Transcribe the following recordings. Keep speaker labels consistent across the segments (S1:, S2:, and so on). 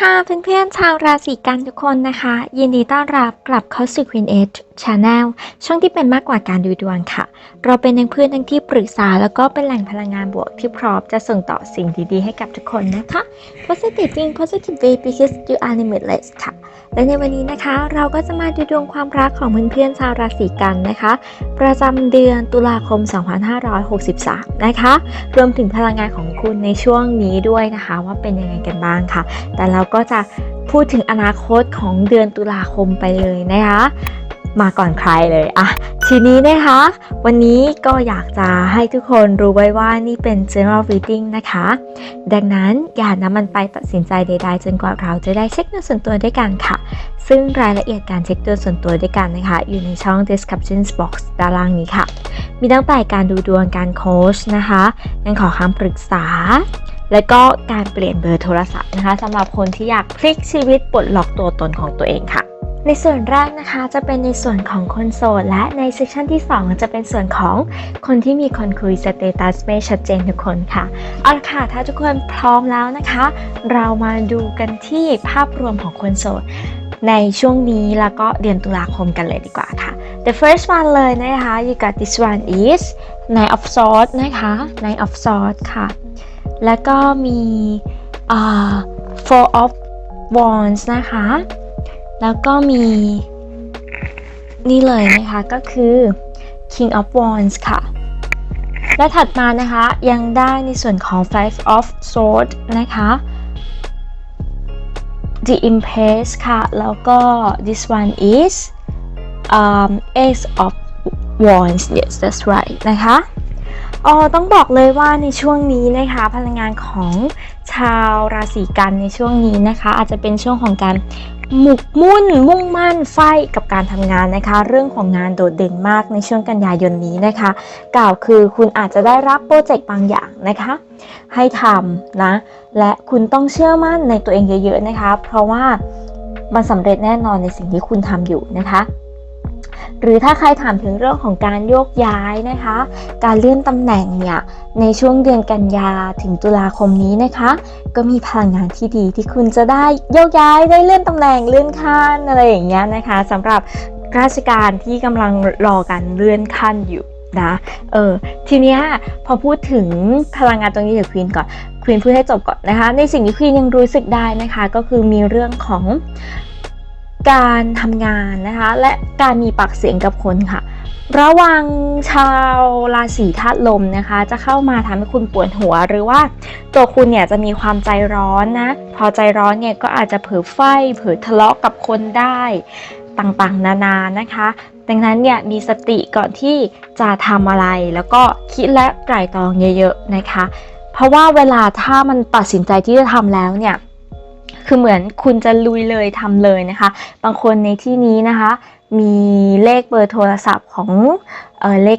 S1: ค่ะเพื่อนๆชาวราศีกันทุกคนนะคะ ยินดีต้อนรับกลับเข้าสู่ Queen Edge Channel ช่องที่เป็นมากกว่าการดูดวงค่ะ เราเป็นทั้งเพื่อนทั้งที่ปรึกษา แล้วก็เป็นแหล่งพลังงานบวกที่พร้อมจะส่งต่อสิ่งดีๆ ให้กับทุกคนนะคะ Positive in positive way because you are limitless ค่ะ และในวันนี้นะคะ เราก็จะมาดูดวงความรักของเพื่อนๆชาวราศีกันนะคะ ประจำเดือนตุลาคม 2563 นะคะ รวมถึงพลังงานของคุณในช่วงนี้ด้วยนะคะ ว่าเป็นยังไงกันบ้างค่ะ แต่เราก็จะพูดถึงอนาคตของเดือนตุลาคมไปเลยนะคะ มาก่อนใครเลยอะทีนี้นะคะ วันนี้ก็อยากจะให้ทุกคนรู้ไว้ว่านี่เป็น general reading นะคะ ดังนั้นอย่านำมันไปตัดสินใจใดๆจนกว่าเราจะได้เช็คดวงส่วนตัวด้วยกันค่ะ ซึ่งรายละเอียดการเช็คดวงส่วนตัวด้วยกันนะคะ อยู่ในช่อง description box ด้านล่างนี้ค่ะ มีตั้งแต่การดูดวงการโค้ชนะคะการขอคำปรึกษาและก็การเปลี่ยนเบอร์โทรศัพท์นะคะสำหรับคนที่อยากพลิกชีวิตปลดล็อกตัวตนของตัวเองค่ะ ในส่วนแรกนะคะจะเป็นในส่วนของคนโสด และในเซสชันที่ 2 จะเป็นส่วนของคนที่มีคนคุยสเตตัสไม่ชัดเจนทุกคนค่ะเอาละค่ะถ้าทุกคนพร้อมแล้วนะคะ เรามาดูกันที่ภาพรวมของคนโสด ในช่วงนี้แล้วก็เดือนตุลาคมกันเลยดีกว่าค่ะ The first one เลยนะคะ you got this one is Nine of Swords นะคะ Nine of Swords ค่ะ แล้วก็มีอ่า Four of Wands นะคะ แล้วก็มีนี่เลยนะคะก็คือ King of Wands ค่ะ และถัดมานะคะยังได้ในส่วนของ Five of Swords นะคะ The Impress ค่ะ แล้วก็ this one is um, Ace of Wands yes that's right นะคะอ๋อต้องบอกเลยว่าในช่วงนี้นะคะ พลังงานของชาวราศีกันในช่วงนี้นะคะ อาจจะเป็นช่วงของการ หมุกมุ่น มุ่งมั่นไฟกับการทำงานนะคะ เรื่องของงานโดดเด่นมากในช่วงกันยายนนี้นะคะ กล่าวคือคุณอาจจะได้รับโปรเจกต์บางอย่างนะคะ ให้ทำนะ และคุณต้องเชื่อมั่นในตัวเองเยอะๆนะคะ เพราะว่ามันสำเร็จแน่นอนในสิ่งที่คุณทำอยู่นะคะ หรือถ้าใครถามถึงเรื่องของการโยกย้ายนะคะ การเลื่อนตำแหน่งเนี่ยในช่วงเดือนกันยาถึงตุลาคมนี้นะคะ ก็มีพลังงานที่ดีที่คุณจะได้โยกย้ายได้เลื่อนตำแหน่งเลื่อนขั้นอะไรอย่างเงี้ยนะคะสำหรับราชการที่กำลังรอการเลื่อนขั้นอยู่นะเออทีเนี้ยพอพูดถึงพลังงานตรงนี้เดี๋ยวควีนก่อนควีนพูดให้จบก่อนนะคะ ในสิ่งที่ควีนยังรู้สึกได้นะคะ ก็คือมีเรื่องของ การทำงานนะคะ และการมีปากเสียงกับคนค่ะ ระวังชาวราศีธาตุลมนะคะ จะเข้ามาทำให้คุณปวดหัว หรือว่าตัวคุณเนี่ยจะมีความใจร้อนนะ พอใจร้อนเนี่ยก็อาจจะเผลอไฟเผลอทะเลาะกับคนได้ต่างๆ นานานะคะ ดังนั้นเนี่ยมีสติก่อนที่จะทำอะไร แล้วก็คิดและไตร่ตรองเยอะๆนะคะ เพราะว่าเวลาถ้ามันตัดสินใจที่จะทำแล้วเนี่ย คือเหมือนคุณจะลุยเลยทำเลยนะคะ บางคนในที่นี้นะคะ มีเลขเบอร์โทรศัพท์ของเออเลข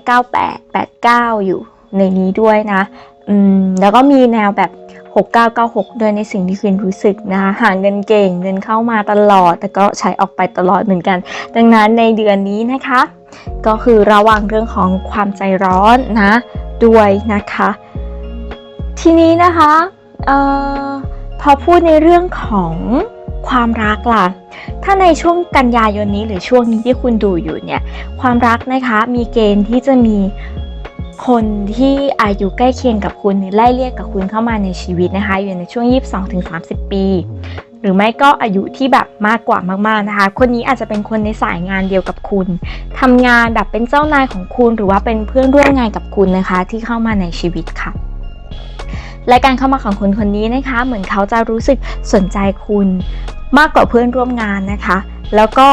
S1: 9889 อยู่ในนี้ด้วยนะอืมแล้วก็มีแนวแบบ 6996 ด้วยในสิ่งที่คุณรู้สึกนะคะหาเงินเก่งเงินเข้ามาตลอด แต่ก็ใช้ออกไปตลอดเหมือนกัน ดังนั้นในเดือนนี้นะคะ ก็คือระวังเรื่องของความใจร้อนนะ ด้วยนะคะ ทีนี้นะคะเอ่อ พอพูดในเรื่องของความรักล่ะ ถ้าในช่วงกันยายนนี้หรือช่วงนี้ที่คุณดูอยู่เนี่ย ความรักนะคะมีเกณฑ์ที่จะมีคนที่อายุใกล้เคียงกับคุณไล่เรียกกับคุณเข้ามาในชีวิตนะคะ อยู่ในช่วง 22-30 ปี หรือไม่ก็อายุที่แบบมากกว่ามากๆนะคะ คนนี้อาจจะเป็นคนในสายงานเดียวกับคุณทำงานแบบเป็นเจ้านายของคุณหรือว่าเป็นเพื่อนร่วมงานกับคุณนะคะ ที่เข้ามาในชีวิตค่ะ และการเข้ามาของคนคนนี้นะคะ เหมือนเขาจะรู้สึกสนใจคุณมากกว่าเพื่อนร่วมงานนะคะ แล้วก็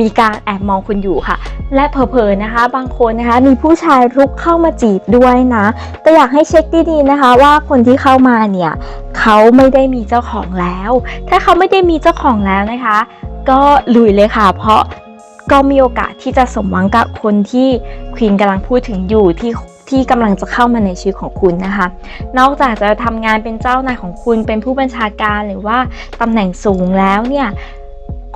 S1: มีการแอบมองคุณอยู่ค่ะ และเผลอๆนะคะ บางคนนะคะ มีผู้ชายรุกเข้ามาจีบด้วยนะแต่อยากให้เช็คดีๆนะคะ ว่าคนที่เข้ามาเนี่ยเขาไม่ได้มีเจ้าของแล้ว ถ้าเขาไม่ได้มีเจ้าของแล้วนะคะ ก็ลุยเลยค่ะ เพราะก็มีโอกาสที่จะสมหวังกับคนที่ควีนกำลังพูดถึงอยู่ที่ ที่กำลังจะเข้ามาในชีวิตของคุณนะคะ นอกจากจะทำงานเป็นเจ้านายของคุณเป็นผู้บัญชาการหรือว่าตำแหน่งสูงแล้วเนี่ย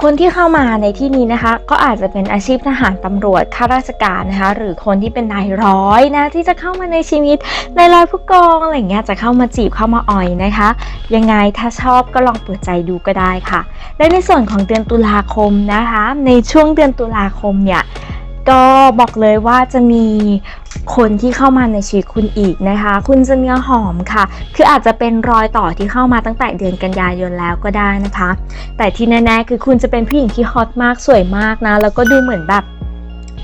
S1: คนที่เข้ามาในที่นี้นะคะ ก็อาจจะเป็นอาชีพทหารตำรวจข้าราชการนะคะ หรือคนที่เป็นนายร้อยนะที่จะเข้ามาในชีวิตนายร้อยผู้กองอะไรอย่างเงี้ยจะเข้ามาจีบเข้ามาอ่อยนะคะ ยังไงถ้าชอบก็ลองเปิดใจดูก็ได้ค่ะ และในส่วนของเดือนตุลาคมนะคะ ในช่วงเดือนตุลาคมเนี่ย ก็บอกเลยว่าจะมีคนที่เข้ามาในชีวิตคุณอีกนะคะ คุณจะเนื้อหอมค่ะ คืออาจจะเป็นรอยต่อที่เข้ามาตั้งแต่เดือนกันยายนแล้วก็ได้นะคะ แต่ที่แน่ๆคือคุณจะเป็นผู้หญิงที่ฮอตมากสวยมากนะ แล้วก็ดูเหมือนแบบ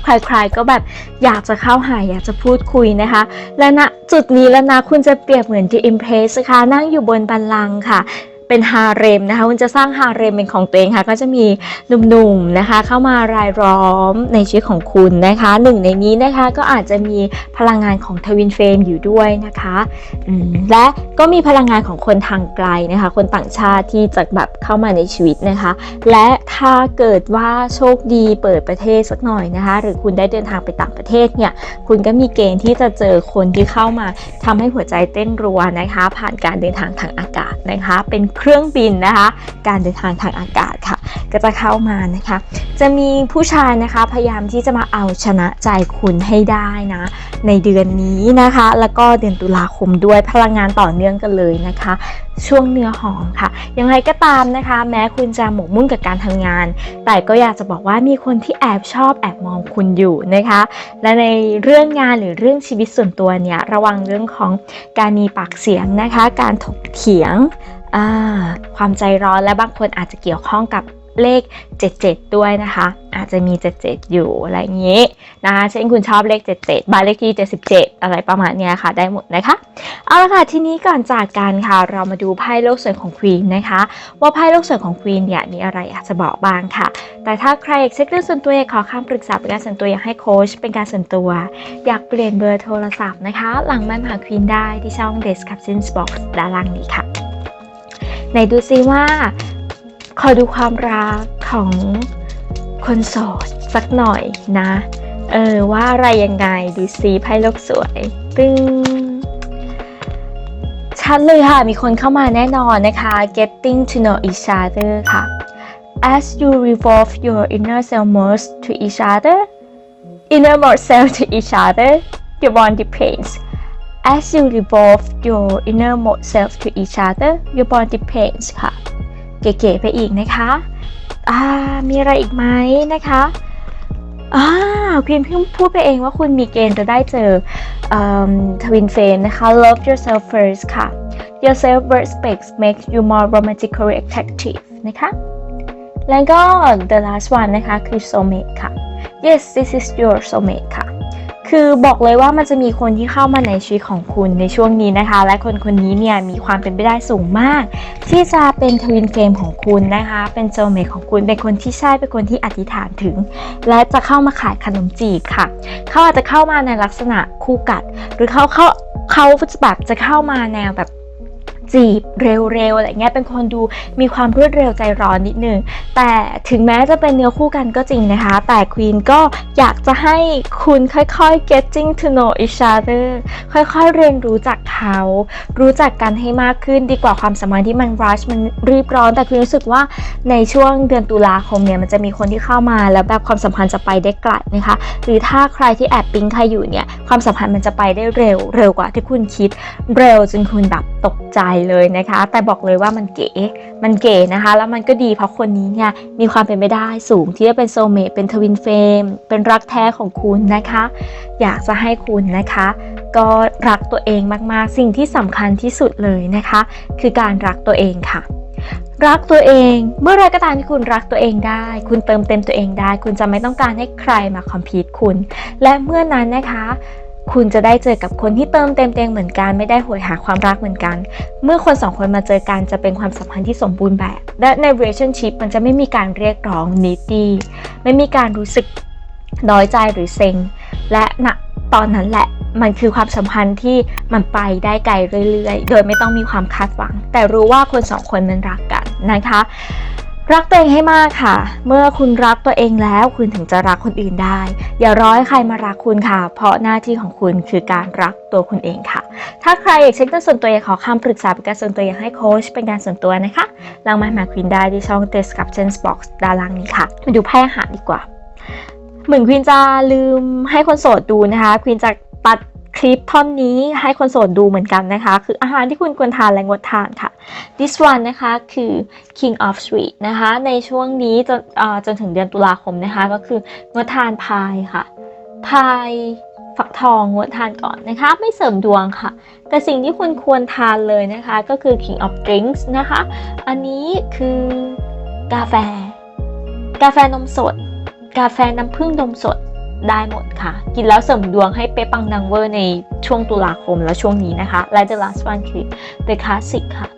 S1: ใครๆก็แบบอยากจะเข้าหาอยากจะพูดคุยนะคะ และณจุดนี้แล้วนะคุณจะเปรียบเหมือน The Empress นะคะนั่งอยู่บนบัลลังค่ะ เป็นฮาเร็มนะคะคุณจะสร้างฮาเร็มเป็นของตัวเองค่ะ ก็จะมีหนุ่มๆนะคะ เข้ามารายล้อมในชีวิตของคุณนะคะหนึ่งในนี้นะคะก็อาจจะมีพลังงานของทวินเฟรมอยู่ด้วยนะคะและก็มีพลังงานของคนทางไกลนะคะ คนต่างชาติที่จะแบบเข้ามาในชีวิตนะคะ และถ้าเกิดว่าโชคดีเปิดประเทศสักหน่อยนะคะ หรือคุณได้เดินทางไปต่างประเทศเนี่ยคุณก็มีเกณฑ์ที่จะเจอคนที่เข้ามาทำให้หัวใจเต้นรัวนะคะ ผ่านการเดินทางทางอากาศนะคะ เป็นเครื่องบินนะคะ การเดินทางทางอากาศค่ะ ก็จะเข้ามานะคะ จะมีผู้ชายนะคะพยายามที่จะมาเอาชนะใจคุณให้ได้นะ ในเดือนนี้นะคะ แล้วก็เดือนตุลาคมด้วยพลังงานต่อเนื่องกันเลยนะคะ ช่วงเนื้อหอมค่ะยังไงก็ตามนะคะ แม้คุณจะหมกมุ่นกับการทำงาน แต่ก็อยากจะบอกว่ามีคนที่แอบชอบแอบมองคุณอยู่นะคะ และในเรื่องงานหรือเรื่องชีวิตส่วนตัวเนี่ยระวังเรื่องของการมีปากเสียงนะคะ การถกเถียง ความใจร้อนและบางคนอาจจะเกี่ยวข้องกับเลข 77 ด้วยนะคะ อาจจะมี 77 อยู่อะไรอย่างนี้นะคะเช่นคุณชอบเลข 77 บ้านเลขที่ 77 อะไรประมาณนี้ค่ะ ได้หมดนะคะ เอาละค่ะทีนี้ก่อนจากกันค่ะ เรามาดูไพ่โลกสวยของควีนนะคะ ว่าไพ่โลกสวยของควีนเนี่ยมีอะไรอยากจะบอกบ้างค่ะ แต่ถ้าใครอยากเช็คเรื่องส่วนตัวอยากขอคำปรึกษาเป็นการส่วนตัวอยากให้โค้ชเป็นการส่วนตัว อยากเปลี่ยนเบอร์โทรศัพท์นะคะ หลังมันหาควีนได้ที่ช่อง Description Box ด้านล่างนี้ค่ะ ไหนดูซิว่า ขอดูความรักของคนโสดสักหน่อยนะ เออว่าอะไรยังไงดูซิไพ่โลกสวยตึงชัดเลยค่ะ มีคนเข้ามาแน่นอนนะคะ getting to know each other ค่ะ as you revolve your inner self most to each other innermost self to each other your bond depends as you revolve your innermost self to each other your bond depends ค่ะ เก๋ๆไปอีกนะคะอ่ามีอะไรอีกไหมนะคะอ่าควีนเพิ่งพูดไปเองว่าคุณมีเกณฑ์จะได้เจอทวินเฟนนะคะ love yourself first ค่ะ your self respect makes you more romantically attractive นะคะ แล้วก็ the last one นะคะ คือ soulmate ค่ะ yes this is your soulmate ค่ะ คือบอกเลยว่ามันจะมีคนที่เข้ามาในชีวิตของคุณในช่วงนี้นะคะ และคนคนนี้เนี่ยมีความเป็นไปได้สูงมาก ที่จะเป็นทวินเฟมของคุณนะคะ เป็นโจเมทของคุณเป็นคนที่ใช่เป็นคนที่อธิษฐานถึง และจะเข้ามาขายขนมจีบค่ะ เขาอาจจะเข้ามาในลักษณะคู่กัด หรือเขาเขาเขาจะแบบจะเข้ามาแนวแบบ จีบเร็วๆอะไรเงี้ยเป็นคนดูมีความรวดเร็วใจร้อนนิดนึงแต่ถึงแม้จะเป็นเนื้อคู่กันก็จริงนะคะ แต่ควีนก็อยากจะให้คุณค่อยๆ getting to know each other ค่อยๆเรียนรู้จักเขา รู้จักกันให้มากขึ้นดีกว่าความสัมพันธ์ที่มัน rush มันรีบร้อน แต่ควีนรู้สึกว่าในช่วงเดือนตุลาคมเนี่ยมันจะมีคนที่เข้ามาแล้วแบบความสัมพันธ์จะไปได้ไกลนะคะ หรือถ้าใครที่แอบปิ๊งใครอยู่เนี่ย ความสัมพันธ์มันจะไปได้เร็ว เร็วกว่าที่คุณคิด เร็วจนคุณแบบตกใจเลยนะคะ แต่บอกเลยว่ามันเก๋ มันเก๋นะคะ แล้วมันก็ดีเพราะคนนี้เนี่ยมีความเป็นไปได้สูงที่จะเป็นโซเมตเป็นทวินเฟมเป็นรักแท้ของคุณนะคะ อยากจะให้คุณนะคะ ก็รักตัวเองมากๆ สิ่งที่สำคัญที่สุดเลยนะคะ คือการรักตัวเองค่ะรักตัวเอง เมื่อไรก็ตามที่คุณรักตัวเองได้ คุณเติมเต็มตัวเองได้ คุณจะไม่ต้องการให้ใครมาคอมพีตคุณ และเมื่อนั้นนะคะ คุณจะได้เจอกับคนที่เติมเต็มตัวเองเหมือนกัน ไม่ได้โหยหาความรักเหมือนกัน เมื่อคนสองคนมาเจอกันจะเป็นความสัมพันธ์ที่สมบูรณ์แบบ และใน relationship มันจะไม่มีการเรียกร้อง needy ไม่มีการรู้สึกน้อยใจหรือเซ็ง และณตอนนั้นแหละมันคือความสัมพันธ์ที่มันไปได้ไกลเรื่อยๆ โดยไม่ต้องมีความคาดหวัง แต่รู้ว่าคนสองคนมันรักกันนะคะ รักตัวเองให้มากค่ะ เมื่อคุณรักตัวเองแล้วคุณถึงจะรักคนอื่นได้ อย่ารอให้ใครมารักคุณค่ะ เพราะหน้าที่ของคุณคือการรักตัวคุณเองค่ะ ถ้าใครอยากเช็คตัวส่วนตัวอยากขอคำปรึกษาเป็นการส่วนตัวอยากให้โค้ชเป็นการส่วนตัวนะคะลองมาหาควินได้ที่ช่อง Description Box ด้านล่างนี้ค่ะ มาดูไพ่อาหารดีกว่า เหมือนควินจะลืมให้คนโสดดูนะคะควินจะตัด คลิปท่อนนี้ให้คนโสดดูเหมือนกันนะคะ คืออาหารที่คุณควรทานและงดทานค่ะ this one นะคะคือ king of sweet นะคะ ในช่วงนี้จนจนถึงเดือนตุลาคมนะคะ ก็คืองดทานพายค่ะ พายฝักทองงดทานก่อนนะคะ ไม่เสริมดวงค่ะ แต่สิ่งที่คุณควรทานเลยนะคะ ก็คือ king of drinks นะคะ อันนี้คือกาแฟ กาแฟนมสด กาแฟน้ำผึ้งนมสด ได้หมดค่ะ กินแล้วเสริมดวงให้เป๊ะปังดังเวอร์ในช่วงตุลาคมและช่วงนี้นะคะ และ the last one คือ the classic ค่ะ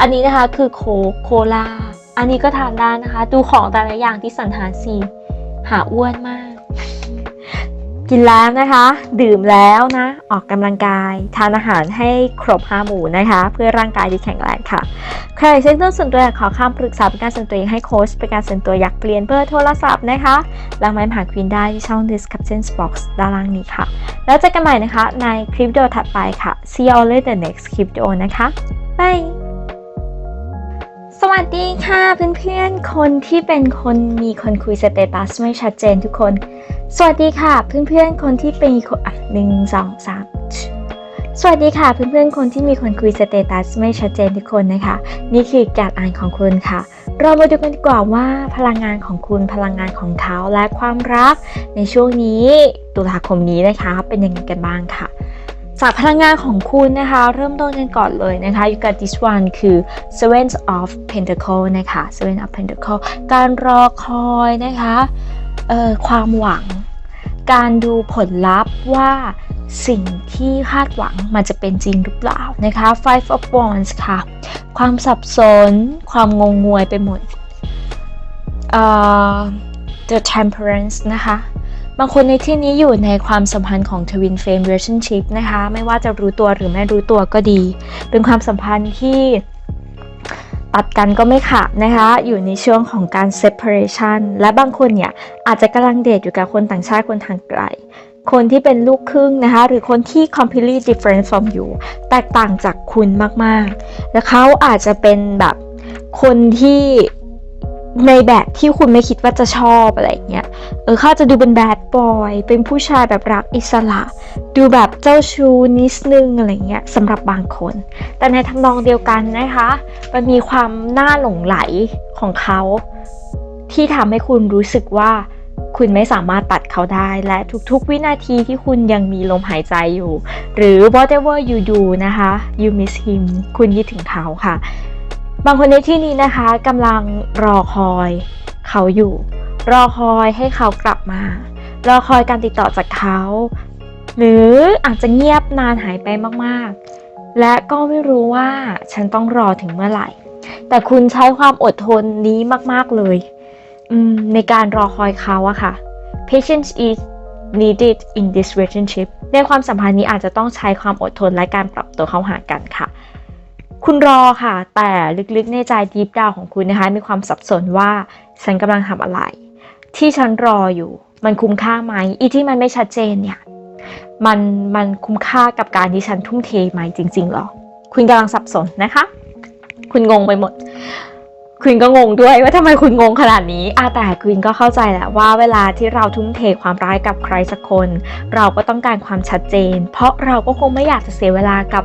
S1: อันนี้นะคะคือโคโคลาอันนี้ก็ทานได้นะคะ ดูของแต่ละอย่างที่สันหารสีหาอ้วนมาก กินแล้วนะคะ ดื่มแล้วนะ ออกกำลังกาย ทานอาหารให้ครบห้าหมู่นะคะ เพื่อร่างกายที่แข็งแรงค่ะ ใครเซ็นเตอร์ส่วนตัวอยากขอคำปรึกษาเป็นการส่วนตัวอยากให้โค้ชเป็นการส่วนตัวอยากเปลี่ยนเบอร์โทรศัพท์นะคะลองมาหาควินได้ที่ช่อง description box ด้านล่างนี้ค่ะ แล้วเจอกันใหม่นะคะในคลิปวิดีโอถัดไปค่ะ see you all in the next คลิปวิดีโอนะคะ บาย สวัสดีค่ะเพื่อนๆ คนที่เป็นคนมีคนคุยสเตตัสไม่ชัดเจนทุกคน สวัสดีค่ะเพื่อนๆ คนที่เป็นคนอะหนึ่งสองสามสวัสดีค่ะเพื่อนๆ คนที่มีคนคุยสเตตัสไม่ชัดเจนทุกคนนะคะ นี่คือการอ่านของคุณค่ะ เรามาดูกันดีกว่าว่าพลังงานของคุณพลังงานของเขาและความรัก ในช่วงนี้ตุลาคมนี้นะคะ เป็นยังไงกันบ้างค่ะ จากพลังงานของคุณนะคะ เริ่มต้นกันก่อนเลยนะคะ you got this one คือ seven of pentacle นะคะ seven of pentacle การรอคอยนะคะเอ่อความหวัง การดูผลลัพธ์ว่าสิ่งที่คาดหวังมันจะเป็นจริงหรือเปล่านะคะ five of wands ค่ะ ความสับสน ความงงงวยไปหมดเอ่อ the temperance นะคะ บางคนในที่นี้อยู่ในความสัมพันธ์ของ Twin Flame Relationship นะคะ ไม่ว่าจะรู้ตัวหรือไม่รู้ตัวก็ดี เป็นความสัมพันธ์ที่ตัดกันก็ไม่ขาดนะคะ อยู่ในช่วงของการ separation และบางคนเนี่ย อาจจะกำลังเดทอยู่กับคนต่างชาติคนทางไกล คนที่เป็นลูกครึ่งนะคะ หรือคนที่ completely different from you แตกต่างจากคุณมาก ๆ และเขาอาจจะเป็นแบบคนที่ ในแบบที่คุณไม่คิดว่าจะชอบอะไรเงี้ย เออเขาจะดูเป็นแบดบอย เป็นผู้ชายแบบรักอิสระ ดูแบบเจ้าชู้นิดนึงอะไรเงี้ยสำหรับบางคน แต่ในทำนองเดียวกันนะคะ มันมีความน่าหลงไหลของเขาที่ทำให้คุณรู้สึกว่าคุณไม่สามารถตัดเขาได้ และทุกๆ วินาทีที่คุณยังมีลมหายใจอยู่ หรือ whatever you do นะคะ you miss him คุณคิดถึงเขาค่ะ บางคนในที่นี้นะคะกำลังรอคอยเขาอยู่ รอคอยให้เขากลับมา รอคอยการติดต่อจากเขา หรืออาจจะเงียบนานหายไปมากๆ และก็ไม่รู้ว่าฉันต้องรอถึงเมื่อไหร่ แต่คุณใช้ความอดทนนี้มากๆเลยในการรอคอยเขาอะค่ะ patience is needed in this relationship ในความสัมพันธ์นี้อาจจะต้องใช้ความอดทนและการปรับตัวเข้าหากันค่ะ คุณรอค่ะ แต่ลึกๆในใจดีฟดาวของคุณนะคะ มีความสับสนว่าฉันกำลังทำอะไร ที่ฉันรออยู่ มันคุ้มค่าไหม อีที่มันไม่ชัดเจนเนี่ย มันมันคุ้มค่ากับการที่ฉันทุ่มเทไหมจริงๆหรอ คุณกำลังสับสนนะคะ คุณงงไปหมด คุณก็งงด้วยว่าทำไมคุณงงขนาดนี้อาแต่คุณก็เข้าใจแหละว่าเวลาที่เราทุ่มเทความร้ายกับใครสักคน เราก็ต้องการความชัดเจน เพราะเราก็คงไม่อยากจะเสียเวลากับ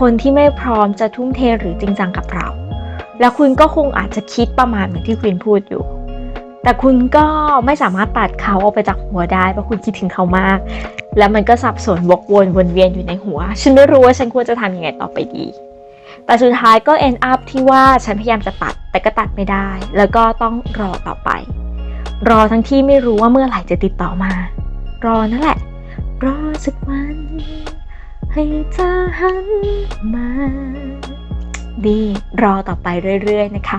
S1: คนที่ไม่พร้อมจะทุ่มเทหรือจริงจังกับเรา แล้วคุณก็คงอาจจะคิดประมาณเหมือนที่คุณพูดอยู่ แต่คุณก็ไม่สามารถตัดเขาออกไปจากหัวได้เพราะคุณคิดถึงเขามาก แล้วมันก็สับสนวกวนวนเวียนอยู่ในหัว ฉันไม่รู้ว่าฉันควรจะทำยังไงต่อไปดี แต่สุดท้ายก็ end up ที่ว่าฉันพยายามจะตัด แต่ก็ตัดไม่ได้ แล้วก็ต้องรอต่อไป รอทั้งที่ไม่รู้ว่าเมื่อไหร่จะติดต่อมา รอนั่นแหละ รอสักวัน ให้เธอหันมา ดี รอต่อไปเรื่อยๆนะคะ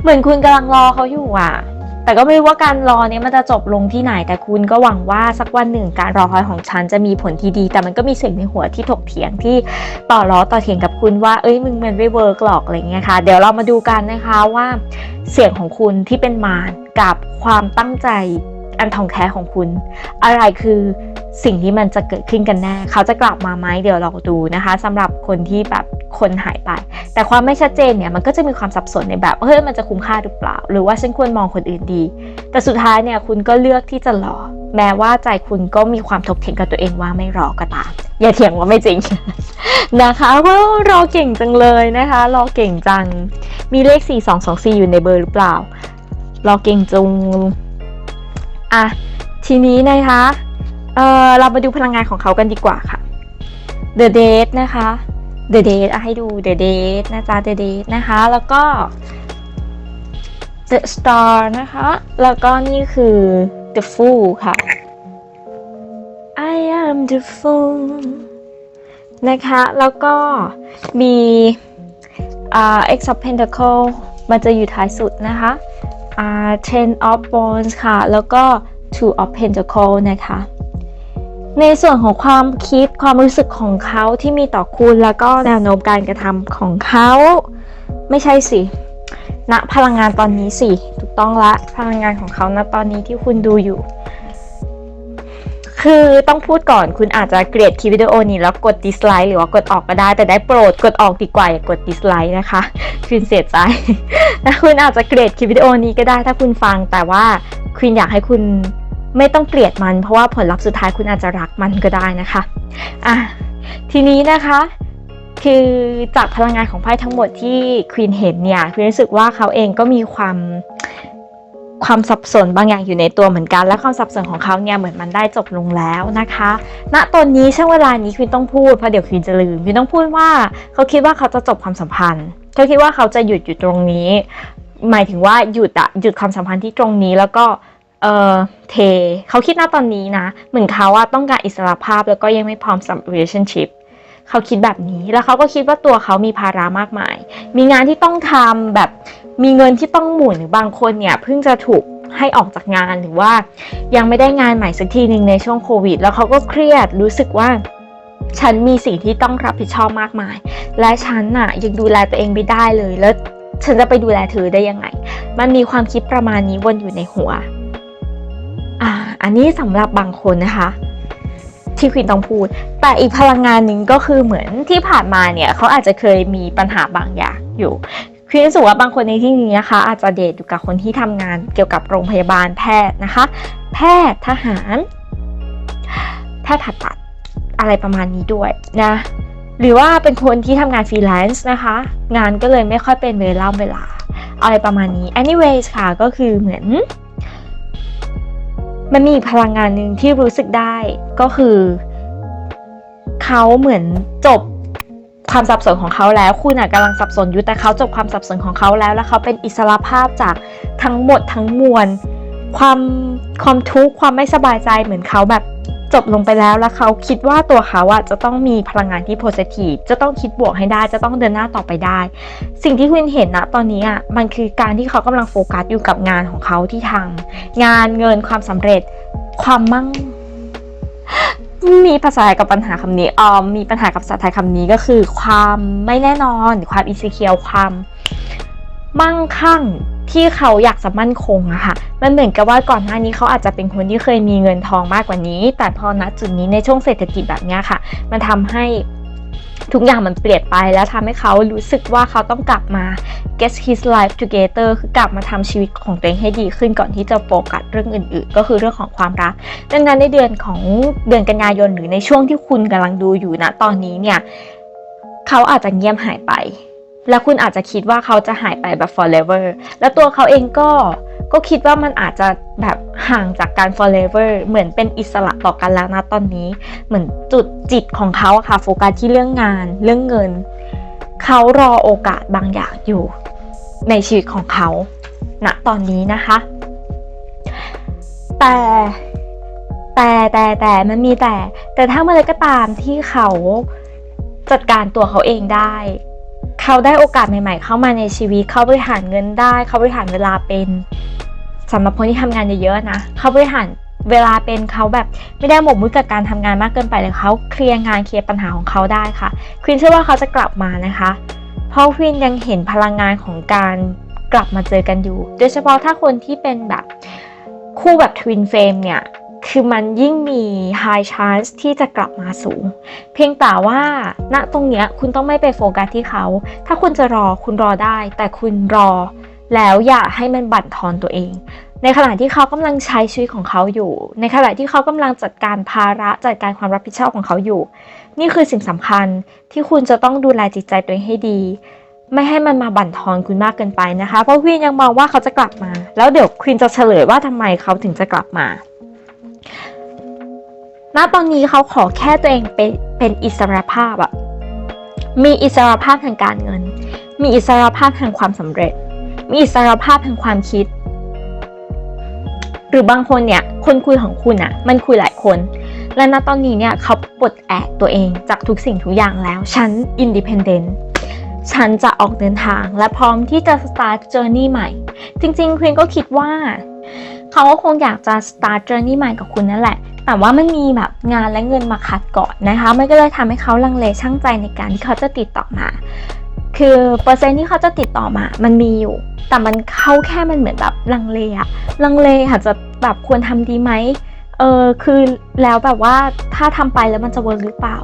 S1: เหมือนคุณกำลังรอเขาอยู่อะ แต่ก็ไม่รู้ว่าการรอเนี้ยมันจะจบลงที่ไหน แต่คุณก็หวังว่าสักวันหนึ่ง การรอคอยของฉันจะมีผลที่ดี แต่มันก็มีเสียงในหัวที่ถกเถียงที่ต่อล้อต่อเถียงกับคุณว่า เอ้ยมึงมันไม่เวิร์กหรอกอะไรเงี้ยค่ะ เดี๋ยวเรามาดูกันนะคะว่าเสียงของคุณที่เป็นมารกับความตั้งใจ อันทองแท้ของคุณ อะไรคือสิ่งที่มันจะเกิดขึ้นกันแน่ เขาจะกลับมาไหมเดี๋ยวเราดูนะคะสำหรับคนที่แบบคนหายไป แต่ความไม่ชัดเจนเนี่ยมันก็จะมีความสับสนในแบบเฮ้ยมันจะคุ้มค่าหรือเปล่า หรือว่าฉันควรมองคนอื่นดี แต่สุดท้ายเนี่ยคุณก็เลือกที่จะรอแม้ว่าใจคุณก็มีความถกเถียงกับตัวเองว่าไม่รอก็ตามอย่าเถียงว่าไม่จริงนะคะเพราะว่ารอเก่งจังเลยนะคะ รอเก่งจัง มีเลข 4 2 2 4 อยู่ในเบอร์หรือเปล่า รอเก่งจุง อะทีนี้นะคะเออเรามาดูพลังงานของเขากันดีกว่าค่ะ The Date นะคะ The Date อะให้ดู The Date นะจ๊ะ The Date นะคะ แล้วก็ The Star นะคะ แล้วก็นี่คือ The Fool ค่ะ I am the fool นะคะ แล้วก็มีอ่า X of Pentacle มันจะอยู่ท้ายสุดนะคะ Ten of Wands ค่ะ แล้วก็ Two of Pentacle นะคะ ในส่วนของความคิดความรู้สึกของเขาที่มีต่อคุณแล้วก็แนวโน้มการกระทำของเขา ไม่ใช่สิณพลังงานตอนนี้สิ ถูกต้องละ พลังงานของเขาณตอนนี้ที่คุณดูอยู่ คือต้องพูดก่อนคุณอาจจะเกลียดคลิปวิดีโอนี้แล้วกด dislike หรือว่ากดออกก็ได้ แต่ได้โปรดกดออกดีกว่าอย่ากด dislike นะคะคุณเสียใจนะคุณอาจจะเกลียดคลิปวิดีโอนี้ก็ได้ถ้าคุณฟัง แต่ว่าคุณอยากให้คุณไม่ต้องเกลียดมัน เพราะว่าผลลัพธ์สุดท้ายคุณอาจจะรักมันก็ได้นะคะอะทีนี้นะคะคือจากพลังงานของไพ่ทั้งหมดที่ควีนเห็นเนี่ยควีนรู้สึกว่าเขาเองก็มีความ ความสับสนบางอย่างอยู่ในตัวเหมือนกัน และความสับสนของเขาเนี่ยเหมือนมันได้จบลงแล้วนะคะ ณตอนนี้ช่วงเวลานี้ควีนต้องพูดเพราะเดี๋ยวควีนจะลืมควีนต้องพูดว่าเขาคิดว่าเขาจะจบความสัมพันธ์เขาคิดว่าเขาจะหยุดอยู่ตรงนี้ หมายถึงว่าหยุดอะหยุดความสัมพันธ์ที่ตรงนี้แล้วก็เออเทเขาคิดณตอนนี้นะ เหมือนเขาว่าต้องการอิสระภาพแล้วก็ยังไม่พร้อมสำหรับ relationship เขาคิดแบบนี้แล้วเขาก็คิดว่าตัวเขามีภาระมากมาย มีงานที่ต้องทำแบบมีเงินที่ต้องหมุนหรือบางคนเนี่ยเพิ่งจะถูกให้ออกจากงานหรือว่ายังไม่ได้งานใหม่สักทีหนึ่งในช่วงโควิด แล้วเขาก็เครียดรู้สึกว่าฉันมีสิ่งที่ต้องรับผิดชอบมากมาย และฉันน่ะยังดูแลตัวเองไม่ได้เลย แล้วฉันจะไปดูแลเธอได้ยังไง มันมีความคิดประมาณนี้วนอยู่ในหัว อ่า อันนี้สำหรับบางคนนะคะ ที่ควินต้องพูด แต่อีกพลังงานหนึ่งก็คือเหมือนที่ผ่านมาเนี่ยเขาอาจจะเคยมีปัญหาบางอย่างอยู่ควินรู้สึกว่าบางคนในที่นี้นะคะ อาจจะเดทอยู่กับคนที่ทำงานเกี่ยวกับโรงพยาบาลแพทย์นะคะ แพทย์ทหาร แพทย์ผ่าตัดอะไรประมาณนี้ด้วยนะหรือว่าเป็นคนที่ทำงานฟรีแลนซ์นะคะ งานก็เลยไม่ค่อยเป็นเวลาเวลา อะไรประมาณนี้ anyways ค่ะก็คือเหมือน มันมีพลังงานหนึ่งที่รู้สึกได้ก็คือ เขาเหมือนจบความสับสนของเขาแล้ว คุณอะกำลังสับสนอยู่แต่เขาจบความสับสนของเขาแล้ว แล้วเขาเป็นอิสระภาพจากทั้งหมดทั้งมวล ความความทุกข์ความไม่สบายใจเหมือนเขาแบบ จบลงไปแล้วแล้วเขาคิดว่าตัวเขาอะจะต้องมีพลังงานที่โพสิทีฟจะต้องคิดบวกให้ได้ จะต้องเดินหน้าต่อไปได้ สิ่งที่คุณเห็นนะตอนนี้อะมันคือการที่เขากำลังโฟกัสอยู่กับงานของเขาที่ทำงานเงินความสำเร็จ ความมั่งมีภาษาไทยกับปัญหาคำนี้ออมมีปัญหากับภาษาไทยคำนี้ก็คือ ความไม่แน่นอน ความอิน e เคียวความ มั่งคั่งที่เขาอยากจะมั่นคงอะค่ะ มันเหมือนกับว่าก่อนหน้านี้เขาอาจจะเป็นคนที่เคยมีเงินทองมากกว่านี้ แต่พอณจุดนี้ในช่วงเศรษฐกิจแบบนี้ค่ะ มันทำให้ทุกอย่างมันเปลี่ยนไปแล้วทำให้เขารู้สึกว่าเขาต้องกลับมา get his life together คือกลับมาทำชีวิตของตัวเองให้ดีขึ้นก่อนที่จะโฟกัสเรื่องอื่น ๆ ก็คือเรื่องของความรัก ดังนั้นในเดือนของเดือนกันยายนหรือในช่วงที่คุณกำลังดูอยู่นะตอนนี้เนี่ย เขาอาจจะเงียบหายไป แล้วคุณอาจจะคิดว่าเขาจะหายไปแบบ forever แล้วตัวเขาเองก็ก็คิดว่ามันอาจจะแบบห่างจากการ forever เหมือนเป็นอิสระต่อกันแล้วนะตอนนี้ เหมือนจุดจิตของเขาอะค่ะโฟกัสที่เรื่องงาน เรื่องเงิน เขารอโอกาสบางอย่างอยู่ ในชีวิตของเขาณตอนนี้นะคะ แต่แต่แต่แต่มันมีแต่ แต่ถ้าเมื่อไรก็ตามที่เขาจัดการตัวเขาเองได้ เขาได้โอกาสใหม่ ๆ เข้ามาในชีวิต เขาบริหารเงินได้ เขาบริหารเวลาเป็นสำหรับคนที่ทำงานเยอะๆนะ เขาบริหารเวลาเป็นเขาแบบไม่ได้หมกมุ่นกับการทำงานมากเกินไปเลยเขาเคลียร์งานเคลียร์ปัญหาของเขาได้ค่ะควีนเชื่อว่าเขาจะกลับมานะคะ เพราะควีนยังเห็นพลังงานของการกลับมาเจอกันอยู่ โดยเฉพาะถ้าคนที่เป็นแบบคู่แบบทวินเฟรมเนี่ย คือมันยิ่งมี high chance ที่จะกลับมาสูง เพียงแต่ว่าณตรงเนี้ยคุณต้องไม่ไปโฟกัสที่เขา ถ้าคุณจะรอคุณรอได้ แต่คุณรอ แล้วอย่าให้มันบั่นทอนตัวเอง ในขณะที่เขากำลังใช้ชีวิตของเขาอยู่ ในขณะที่เขากำลังจัดการภาระจัดการความรับผิดชอบของเขาอยู่ นี่คือสิ่งสำคัญที่คุณจะต้องดูแลจิตใจตัวเองให้ดีไม่ให้มันมาบั่นทอนคุณมากเกินไปนะคะ เพราะควีนยังมองว่าเขาจะกลับมา แล้วเดี๋ยวควีนจะเฉลยว่าทำไมเขาถึงจะกลับมา ณตอนนี้เขาขอแค่ตัวเองเป็นเป็นอิสรภาพอะมีอิสรภาพทางการเงิน มีอิสรภาพทางความสำเร็จ มีอิสรภาพทางความคิด หรือบางคนเนี่ยคนคุยของคุณอะมันคุยหลายคน และณตอนนี้เนี่ยเขาปลดแอกตัวเองจากทุกสิ่งทุกอย่างแล้ว ฉันอินดิเพนเดนต์ฉันจะออกเดินทางและพร้อมที่จะ start journey ใหม่ จริงๆควีนก็คิดว่า เขาก็คงอยากจะ start journey ใหม่กับคุณนั่นแหละ แต่ว่ามันมีแบบงานและเงินมาคัดก่อนนะคะ มันก็เลยทำให้เขาลังเลช่างใจในการที่เขาจะติดต่อมา คือเปอร์เซ็นต์ที่เขาจะติดต่อมา มันมีอยู่ แต่มันเขาแค่มันเหมือนแบบลังเลอะลังเลอาจจะแบบควรทำดีไหมเออคือแล้วแบบว่าถ้าทำไปแล้วมันจะเวิร์กหรือเปล่า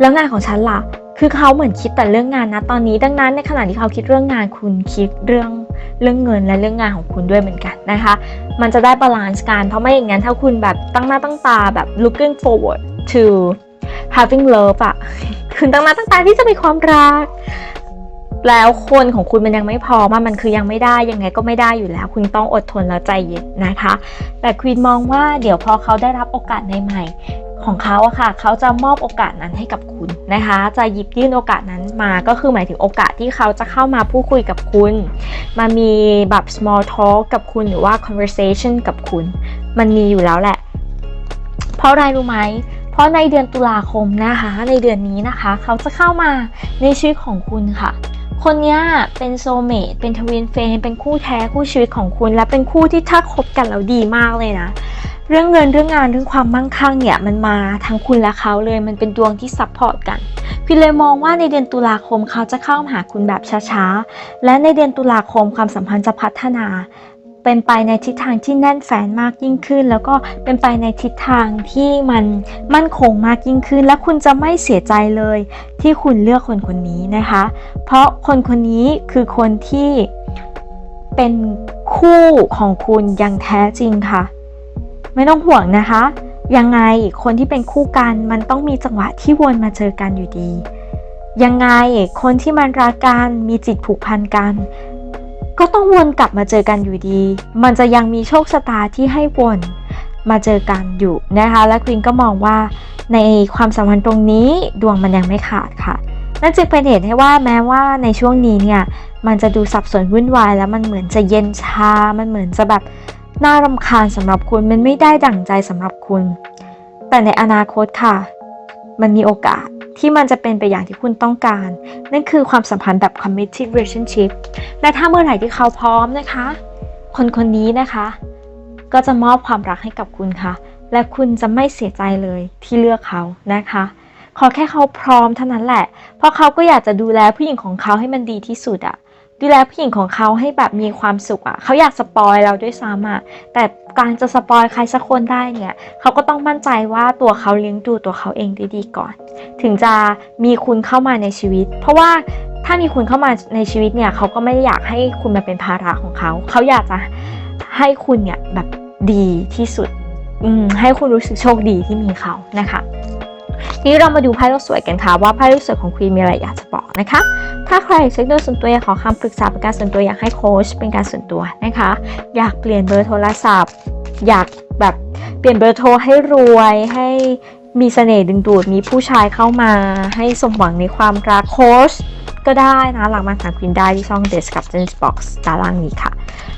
S1: แล้วงานของฉันล่ะ คือเขาเหมือนคิดแต่เรื่องงานนะตอนนี้ ดังนั้นในขณะที่เขาคิดเรื่องงานคุณคิดเรื่องเรื่องเงินและเรื่องงานของคุณด้วยเหมือนกันนะคะ มันจะได้บาลานซ์กันเพราะไม่อย่างนั้นถ้าคุณแบบตั้งหน้าตั้งตาแบบ looking forward to having love อะคุณตั้งหน้าตั้งตาที่จะมีความรัก แล้วคนของคุณมันยังไม่พอมามันคือยังไม่ได้ยังไงก็ไม่ได้อยู่แล้ว คุณต้องอดทนแล้วใจเย็นนะคะ แต่ควีนมองว่าเดี๋ยวพอเขาได้รับโอกาสใหม่ๆ ของเขาอะค่ะ เขาจะมอบโอกาสนั้นให้กับคุณนะคะ จะหยิบยื่นโอกาสนั้นมา ก็คือหมายถึงโอกาสที่เขาจะเข้ามาพูดคุยกับคุณ มามีแบบ small talk กับคุณหรือว่า conversation กับคุณ มันมีอยู่แล้วแหละ เพราะอะไรรู้ไหม เพราะในเดือนตุลาคมนะคะ ในเดือนนี้นะคะ เขาจะเข้ามาในชีวิตของคุณค่ะ คนนี้เป็นโซเมตเป็นทวินเฟนเป็นคู่แท้คู่ชีวิตของคุณ และเป็นคู่ที่ถ้าคบกันแล้วดีมากเลยนะ เรื่องเงินเรื่องงานเรื่องความมั่งคั่งเนี่ยมันมาทั้งคุณและเขาเลยมันเป็นดวงที่ซัพพอร์ตกันพี่เลยมองว่าในเดือนตุลาคมเขาจะเข้ามาหาคุณแบบช้าๆ และในเดือนตุลาคมความสัมพันธ์จะพัฒนา เป็นไปในทิศทางที่แน่นแฟนมากยิ่งขึ้น แล้วก็เป็นไปในทิศทางที่มันมั่นคงมากยิ่งขึ้น และคุณจะไม่เสียใจเลย ที่คุณเลือกคนคนนี้นะคะ เพราะคนคนนี้คือคนที่เป็นคู่ของคุณอย่างแท้จริงค่ะ ไม่ต้องห่วงนะคะ ยังไงคนที่เป็นคู่กันมันต้องมีจังหวะที่วนมาเจอกันอยู่ดี ยังไงคนที่มันรักกันมีจิตผูกพันกัน ก็ต้องวนกลับมาเจอกันอยู่ดี มันจะยังมีโชคชะตาที่ให้วนมาเจอกันอยู่นะคะ และควีนก็มองว่าในความสัมพันธ์ตรงนี้ดวงมันยังไม่ขาดค่ะ นั่นจึงเป็นเหตุให้ว่าแม้ว่าในช่วงนี้เนี่ยมันจะดูสับสนวุ่นวาย แล้วมันเหมือนจะเย็นชา มันเหมือนจะแบบน่ารำคาญสำหรับคุณมันไม่ได้ดั่งใจสำหรับคุณ แต่ในอนาคตค่ะ มันมีโอกาส ที่มันจะเป็นไปอย่างที่คุณต้องการ นั่นคือความสัมพันธ์แบบ committed relationship และถ้าเมื่อไหร่ที่เขาพร้อมนะคะ คนคนนี้นะคะ ก็จะมอบความรักให้กับคุณค่ะ และคุณจะไม่เสียใจเลยที่เลือกเขานะคะ ขอแค่เขาพร้อมเท่านั้นแหละ เพราะเขาก็อยากจะดูแลผู้หญิงของเขาให้มันดีที่สุดอะ ดูแลผู้หญิงของเขาให้แบบมีความสุขอะเขาอยากสปอยเราด้วยซ้ำอะแต่การจะสปอยใครสักคนได้เนี่ยเขาก็ต้องมั่นใจว่าตัวเขาเลี้ยงดูตัวเขาเองด้ดีก่อน ถึงจะมีคุณเข้ามาในชีวิต เพราะว่าถ้ามีคุณเข้ามาในชีวิตเนี่ยเขาก็ไม่ได้อยากให้คุณมาเป็นภาระของเขา เขาอยากจะให้คุณเนี่ยแบบดีที่สุดอืให้คุณรู้สึกโชคดีที่มีเขานะคะทีนี้เรามาดูไพ่ลูกสวยกันค่ะว่าไพ่ลูกสวยของควีนมีอะไรอยากจะบอกนะคะ ถ้าใครเช็คดยส่วนตัวอยากขอคำปรึกษาเป็นการส่วนตัวอยากให้โค้ชเป็นการส่วนตัวนะคะ อยากเปลี่ยนเบอร์โทรศัพท์ อยากแบบเปลี่ยนเบอร์โทรให้รวยให้มีเสน่ห์ดึงดูดมีผู้ชายเข้ามาให้สมหวังในความรักโค้ชก็ได้นะหลังมาถามควีนได้ที่ช่อง d e s กับ j e n s Box ด้านล่างนี้ค่ะ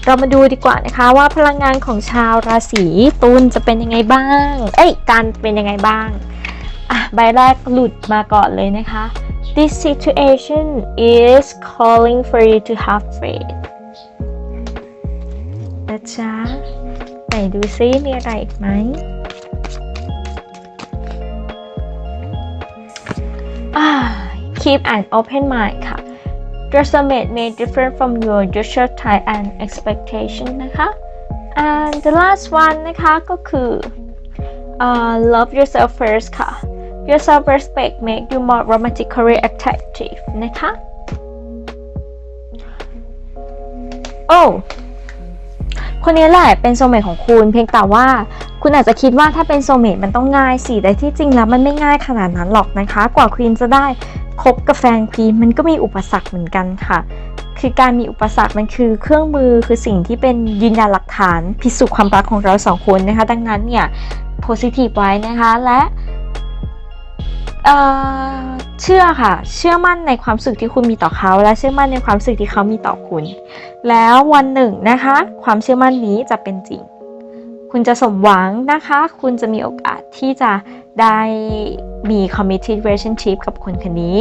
S1: เรามาดูดีกว่านะคะว่าพลังงานของชาวราศีตุลจะเป็นยังไงบ้าง เอ้ยการเป็นยังไงบ้างอะใบแรกหลุดมาก่อนเลยนะคะ This situation is calling for you to have faith และ นะจ๊ะ ไหนดูซิมีอะไรอีกไหมอ่า keep an open mind ค่ะ Your soulmate may differ from your usual type and expectation นะคะ and the last one นะคะก็คือ uh, love yourself first ค่ะ Your self-respect make you more romantically attractive นะคะ โอ้คนนี้แหละเป็นโซเมตของคุณ เพียงแต่ว่าคุณอาจจะคิดว่าถ้าเป็นโซเมตมันต้องง่ายสิ แต่ที่จริงแล้วมันไม่ง่ายขนาดนั้นหรอกนะคะ กว่าควีนจะได้คบกับแฟนควีนมันก็มีอุปสรรคเหมือนกันค่ะ คือการมีอุปสรรคมันคือเครื่องมือคือสิ่งที่เป็นยืนยันหลักฐานพิสูจน์ความรักของเราสองคนนะคะ ดังนั้นเนี่ย positive ไว้นะคะและ เอ่อเชื่อค่ะ เชื่อมั่นในความสึกที่คุณมีต่อเขา และเชื่อมั่นในความสึกที่เขามีต่อคุณ แล้ววันหนึ่งนะคะ ความเชื่อมั่นนี้จะเป็นจริง คุณจะสมหวังนะคะ คุณจะมีโอกาสที่จะได้มี committed relationship กับคนคนนี้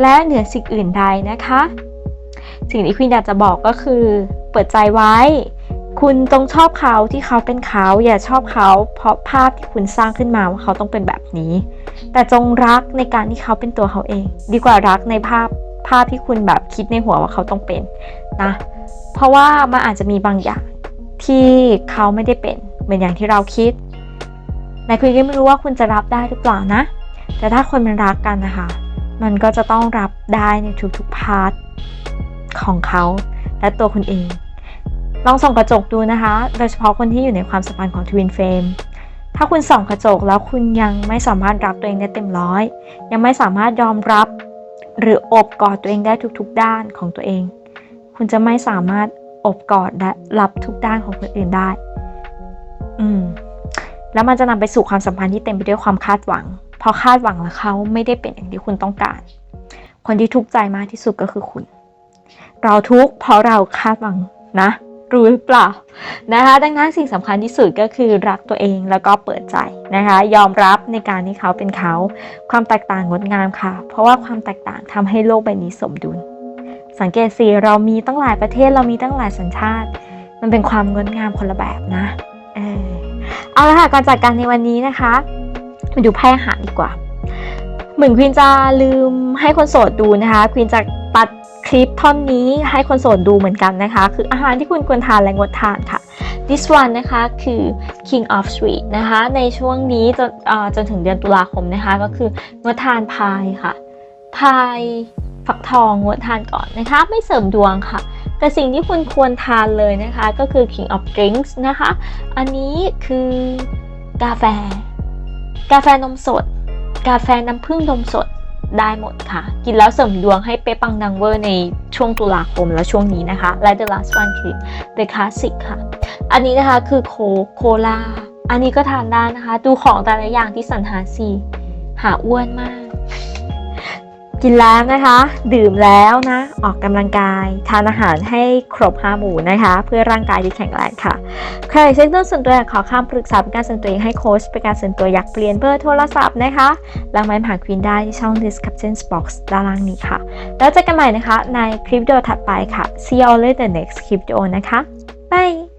S1: และเหนือสิ่งอื่นใดนะคะ สิ่งที่คุณอยากจะบอกก็คือ เปิดใจไว้ คุณต้องชอบเขาที่เขาเป็นเขา อย่าชอบเขา เพราะภาพที่คุณสร้างขึ้นมาว่าเขาต้องเป็นแบบนี้ แต่จงรักในการที่เขาเป็นตัวเขาเอง ดีกว่ารักในภาพภาพที่คุณแบบคิดในหัวว่าเขาต้องเป็นนะ เพราะว่ามันอาจจะมีบางอย่างที่เขาไม่ได้เป็นเหมือนอย่างที่เราคิดในคุณก็ไม่รู้ว่าคุณจะรับได้หรือเปล่านะ แต่ถ้าคนมันรักกันนะคะ มันก็จะต้องรับได้ในทุกๆพาร์ทของเขาและตัวคุณเอง ลองส่องกระจกดูนะคะ โดยเฉพาะคนที่อยู่ในความสัมพันธ์ของทวินเฟรมถ้าคุณส่องกระจกแล้วคุณยังไม่สามารถรักตัวเองได้เต็มร้อย ยังไม่สามารถยอมรับ หรืออบกอดตัวเองได้ทุกๆด้านของตัวเอง คุณจะไม่สามารถอบกอดและรับทุกด้านของคนอื่นได้ อืม แล้วมันจะนำไปสู่ความสัมพันธ์ที่เต็มไปด้วยความคาดหวัง พอคาดหวังแล้วเขาไม่ได้เป็นอย่างที่คุณต้องการ คนที่ทุกข์ใจมากที่สุดก็คือคุณ เราทุกข์เพราะเราคาดหวังนะ รู้หรือเปล่านะคะ ดังนั้นสิ่งสำคัญที่สุดก็คือรักตัวเองแล้วก็เปิดใจนะคะ ยอมรับในการที่เขาเป็นเขา ความแตกต่างงดงามค่ะ เพราะว่าความแตกต่างทำให้โลกใบนี้สมดุล สังเกตสิเรามีตั้งหลายประเทศเรามีตั้งหลายสัญชาติ มันเป็นความงดงามคนละแบบนะเออเอาละค่ะก่อนจากกันในวันนี้นะคะมาดูไพ่อาหารดีกว่า เหมือนควีนจะลืมให้คนโสดดูนะคะควีนจะตัด คลิปท่อนนี้ให้คนโสดดูเหมือนกันนะคะ คืออาหารที่คุณควรทานและงดทานค่ะ this one นะคะคือ king of sweet นะคะ ในช่วงนี้จนเออจนถึงเดือนตุลาคมนะคะ ก็คืองดทานพายค่ะ พายฟักทองงดทานก่อนนะคะ ไม่เสริมดวงค่ะ แต่สิ่งที่คุณควรทานเลยนะคะ ก็คือ king of drinks นะคะ อันนี้คือกาแฟ กาแฟนมสด กาแฟน้ำผึ้งนมสด ได้หมดค่ะ กินแล้วเสริมดวงให้เป๊ะปังดังเวอร์ในช่วงตุลาคมและช่วงนี้นะคะ และ the last one คือ the classic ค่ะ อันนี้นะคะคือโคโคลาอันนี้ก็ทานได้นะคะ ดูของแต่ละอย่างที่สรรหาสีหาอ้วนมาก กินแล้วนะคะ ดื่มแล้วนะ ออกกำลังกาย ทานอาหารให้ครบห้าหมู่นะคะ เพื่อร่างกายที่แข็งแรงค่ะใครเช็คเรื่องส่วนตัวอขอคำปรึกษาเป็นการส่วนตัวอยากให้โค้ชเป็นการส่วนตัวอยากเปลี่ยนเบอร์โทรศัพท์นะคะลางไม้ผ่านควีนได้ที่ช่อง description box ด้านล่างนี้ค่ะ แล้วเจอกันใหม่นะคะในคลิปวิดีโอถัดไปค่ะ see you all in the next คลิปวิดีโอนะคะ bye